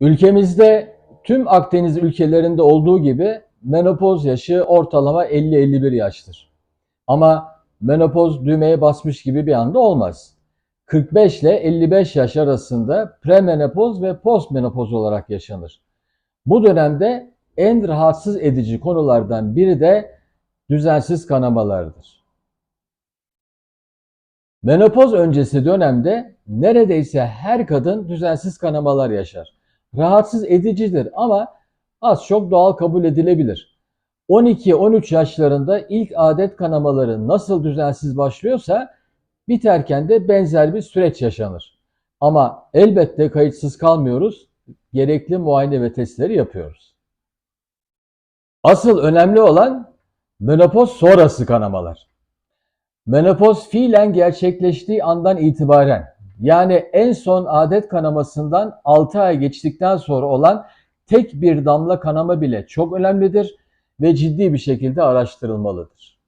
Ülkemizde tüm Akdeniz ülkelerinde olduğu gibi menopoz yaşı ortalama 50-51 yaştır. Ama menopoz düğmeye basmış gibi bir anda olmaz. 45 ile 55 yaş arasında premenopoz ve postmenopoz olarak yaşanır. Bu dönemde en rahatsız edici konulardan biri de düzensiz kanamalardır. Menopoz öncesi dönemde neredeyse her kadın düzensiz kanamalar yaşar. Rahatsız edicidir ama az çok doğal kabul edilebilir. 12-13 yaşlarında ilk adet kanamaları nasıl düzensiz başlıyorsa biterken de benzer bir süreç yaşanır. Ama elbette kayıtsız kalmıyoruz. Gerekli muayene ve testleri yapıyoruz. Asıl önemli olan menopoz sonrası kanamalar. Menopoz fiilen gerçekleştiği andan itibaren yani en son adet kanamasından 6 ay geçtikten sonra olan tek bir damla kanama bile çok önemlidir ve ciddi bir şekilde araştırılmalıdır.